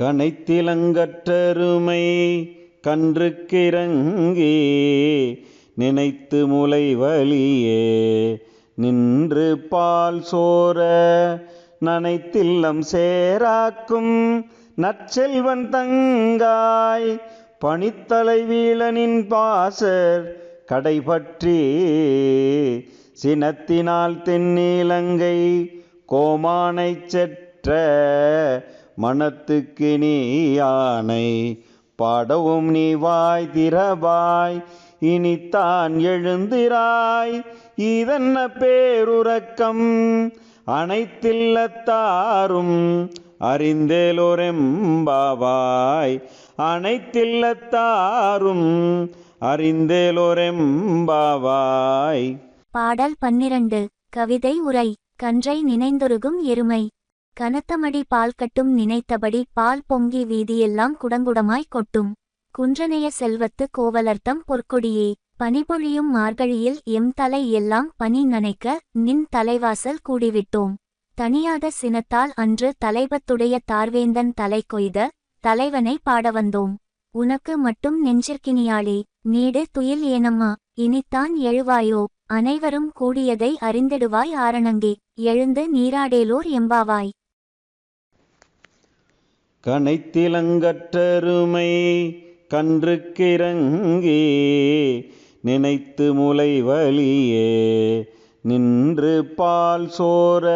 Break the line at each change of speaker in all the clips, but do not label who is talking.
கனைத்திலங்கற்றருமை கன்றுக்கிறங்கி நினைத்து முலை வழியே நின்று பால் சோர நனைத்தில்லம் சேராக்கும் நற்செல்வன் தங்காய் பனித்தலை வீழனின் பாசர் கடைபற்றி சினத்தினால் தென்னிலங்கை கோமானைச் செற்ற மனத்துக்கு நீ யானை பாடவும் நீ வாய் திறவாய் இனித்தான் எழுந்திராய் இதென்ன பேருறக்கம்? அனைத்தில்லத்தாரும் அறிந்தேலோரெம்பாவாய் அனைத்தில்லத்தாரும் அறிந்தேலோரெம்பாவாய்
பாடல் பன்னிரண்டு கவிதை உரை கன்றை நினைந்தொருகும் எருமை. கனத்தமடி பால் கட்டும் நினைத்தபடி பால் பொங்கி வீதியெல்லாம் குடங்குடமாய் கொட்டும். குன்றனைய செல்வத்து கோவலர்த்தம் பொற்கொடியே. பனிபொழியும் மார்கழியில் எம் தலை எல்லாம் பனி நனைக்க நின் தலைவாசல் கூடிவிட்டோம். தனியாத சினத்தால் அன்று தலைபத்துடைய தார்வேந்தன் தலை கொய்த தலைவனை பாட வந்தோம். உனக்கு மட்டும் நெஞ்சிற்கினியாளே நீடு துயில் ஏனம்மா இனித்தான் எழுவாயோ அனைவரும் கூடியதை அறிந்திடுவாய் ஆரணங்கே எழுந்து நீராடேலோர் எம்பாவாய்.
கனைத்திலங்கற்றருமை கன்றுக்கிறங்கி நினைத்து முலை வழியே நின்று பால் சோர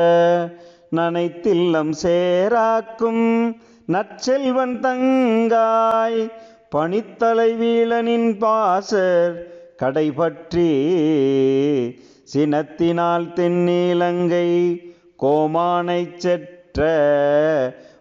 நனைத்தில்லம் சேராக்கும் நற்செல்வன் தங்காய் பனித்தலை வீழனின் பாசர் கடைபற்றி சினத்தினால் தென்னிலங்கை கோமானைச் செற்ற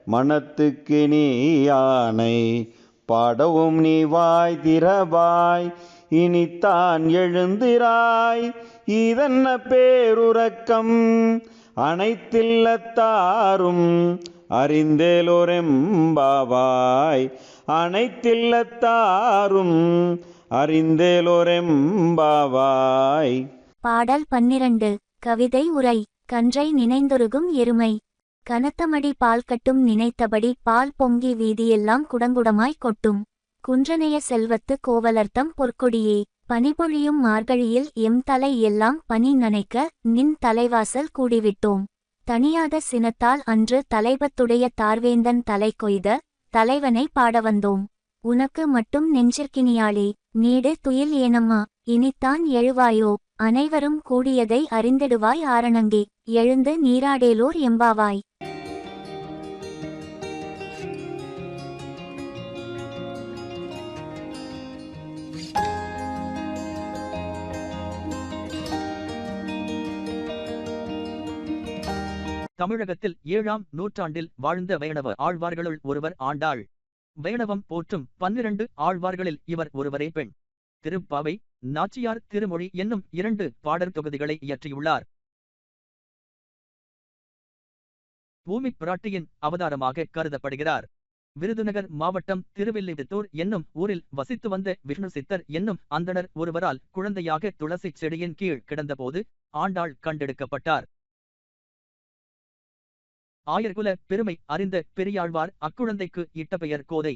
மனத்துக்கு நீ யானை பாடவும் நீ வாய் திறவாய். இனித்தான் எழுந்திராய். இதென்ன பேருறக்கம்? அனைத்தில்லத்தாரும் அறிந்தேலோரெம்பாவாய். அனைத்தில்லத்தாரும் அறிந்தேலோரெம்பாவாய்.
பாடல் பன்னிரண்டு. கவிதை உரை. கன்றை நினைந்தொருகும் எருமை. கனத்தமடி பால் கட்டும் நினைத்தபடி பால் பொங்கி வீதியெல்லாம் குடங்குடமாய் கொட்டும். குன்றனைய செல்வத்து கோவலர்த்தம் பொற்கொடியே. பனிபொழியும் மார்கழியில் எம் தலை எல்லாம் பனி நனைக்க நின் தலைவாசல் கூடிவிட்டோம். தனியாத சினத்தால் அன்று தலைபத்துடைய தார்வேந்தன் தலை கொய்த தலைவனை பாட வந்தோம் உனக்கு மட்டும் நெஞ்சிற்கினியாளே. நீடு துயில் ஏனம்மா. இனித்தான் எழுவாயோ? அனைவரும் கூடியதை அறிந்திடுவாய் ஆரணங்கே. எழுந்து நீராடேலோர் எம்பாவாய்.
தமிழகத்தில் ஏழாம் நூற்றாண்டில் வாழ்ந்த வைணவ ஆழ்வார்களுள் ஒருவர் ஆண்டாள். வைணவம் போற்றும் பன்னிரண்டு ஆழ்வார்களில் இவர் ஒருவரே பெண். திருப்பாவை நாச்சியார் திருமொழி என்னும் இரண்டு பாடல் தொகுதிகளை இயற்றியுள்ளார். பூமி பிராட்டியின் அவதாரமாக கருதப்படுகிறார். விருதுநகர் மாவட்டம் திருவில்லிபுத்தூர் என்னும் ஊரில் வசித்து வந்த விஷ்ணு சித்தர் என்னும் அந்தணர் ஒருவரால் குழந்தையாக துளசி செடியின் கீழ் கிடந்தபோது ஆண்டாள் கண்டெடுக்கப்பட்டார். ஆயர்குல பெருமை அறிந்த பெரியாழ்வார் அக்குழந்தைக்கு இட்ட பெயர் கோதை.